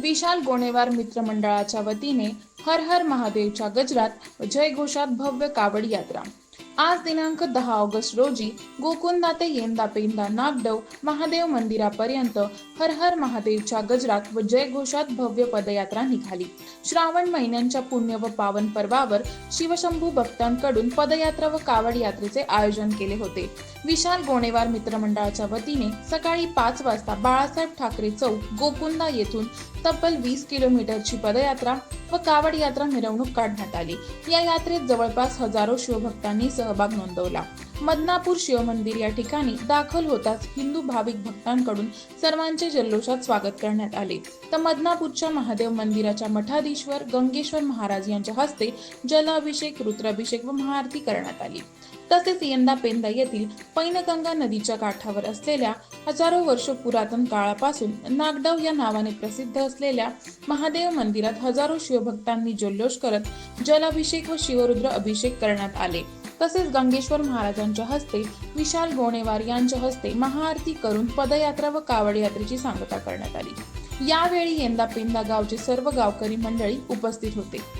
विशाल गोणेवार मित्रमंडळाच्या वतीने हर हर महादेवच्या गजरात व जयघोषात भव्य कावड यात्रा आज दिनांक दहा ऑगस्ट रोजी गोकुंदा ते येंदा पेंदा नागडव महादेव मंदिरापर्यंत हर हर महादेवच्या गजरात व जयघोषात भव्य पदयात्रा निघाली. श्रावण महिन्यांच्या पुण्य व पावन पर्वावर शिवशंभू भक्तांकडून पदयात्रा व कावड यात्रेचे आयोजन केले होते. विशाल गोणेवार मित्रमंडळाच्या वतीने सकाळी पाच वाजता बाळासाहेब ठाकरे चौक गोकुंदा येथून तब्बल वीस किलोमीटरची पदयात्रा व कावड यात्रा मिरवणूक काढण्यात आली. या यात्रेत जवळपास हजारो शिवभक्तांनी सहभाग नोंदवला. मदनापूर शिवमंदिर या ठिकाणी दाखल होताच हिंदू भाविक भक्तांकडून सर्वांचे जल्लोषात स्वागत करण्यात आले. तर मदनापूरच्या महादेव मंदिराच्या मठाधीश्वर गंगेश्वर महाराज यांच्या हस्ते जलाभिषेक रुद्राभिषेक व महाआरती करण्यात आली. तसेच यंदा पेंदा येथील पैनगंगा नदीच्या काठावर असलेल्या हजारो वर्ष पुरातन काळापासून नागडाव या नावाने प्रसिद्ध असलेल्या महादेव मंदिरात हजारो शिवभक्तांनी जल्लोष करत जलाभिषेक व शिवरुद्र अभिषेक करण्यात आले. तसेच गंगेश्वर महाराजांच्या हस्ते विशाल गोणेवार यांच्या हस्ते महाआरती करून पदयात्रा व कावड यात्रेची सांगता करण्यात आली. यावेळी यंदा पेंदा गावचे सर्व गावकरी मंडळी उपस्थित होते.